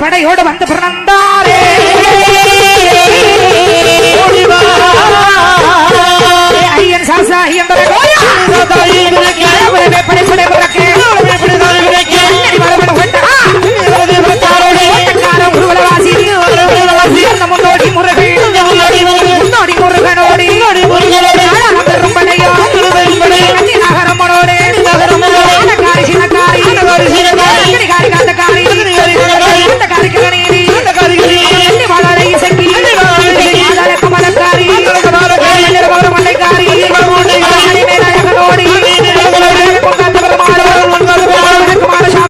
படையோடு வந்து பிறந்தான்